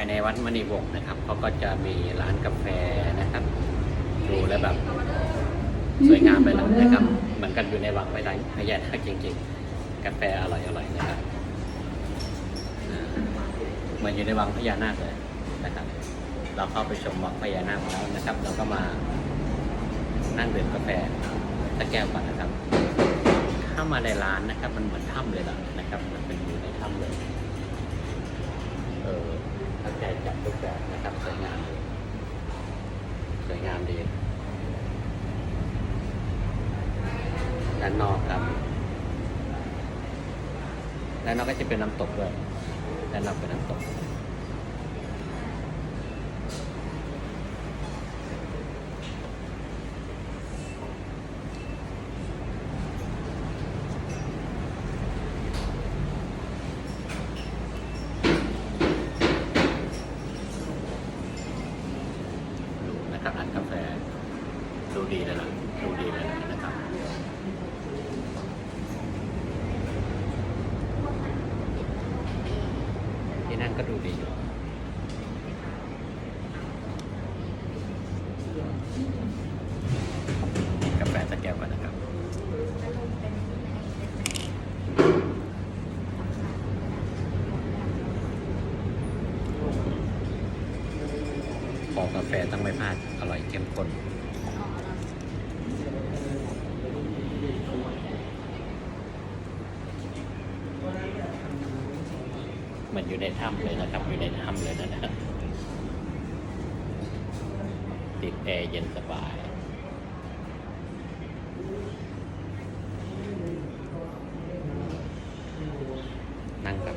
ายในวัดมณีวงศ์นะครับเขาก็จะมีร้านกาแฟนะครับ ดูแล้วแบบสวยงามไปเลยนะครับ เหมือนกันอยู่ในวังไม่ได้พญานาคจริงๆ กาแฟอร่อยๆนะครับเหมือนอยู่ในวังพญานาคเลยนะครับ เราเข้าไปชมวังพญานาคแล้วนะครับ เราก็มานั่งดื่มกาแฟตะแก้วก่อนนะครับ เข้ามาในร้านนะครับ มันเหมือนถ้ำเลยล่ะนะครับมันเป็นอยู่ในถ้ำเลย เออตั้งใจจัดรูป แบบนะครับสวยงามดีสวยงามดีด้านนอกครับด้านนอกก็จะเป็นน้ำตกด้วยด้านนอกเป็นน้ำตก ดู นะครับร้านกาแฟดูดีเลยล่ะดูดีเลยนะครับที่นั่นก็ดูดีอยู่กาแฟสักแก้วก่อนนะครับ ข อกาแฟต้องไม่พลาด อร่อยเข้มข้นเหมันอยู่ในถ้ำเลยนะครับ อยู่ในถ้ำเลยนะนะติดแอร์เย็นสบายนั่งกับ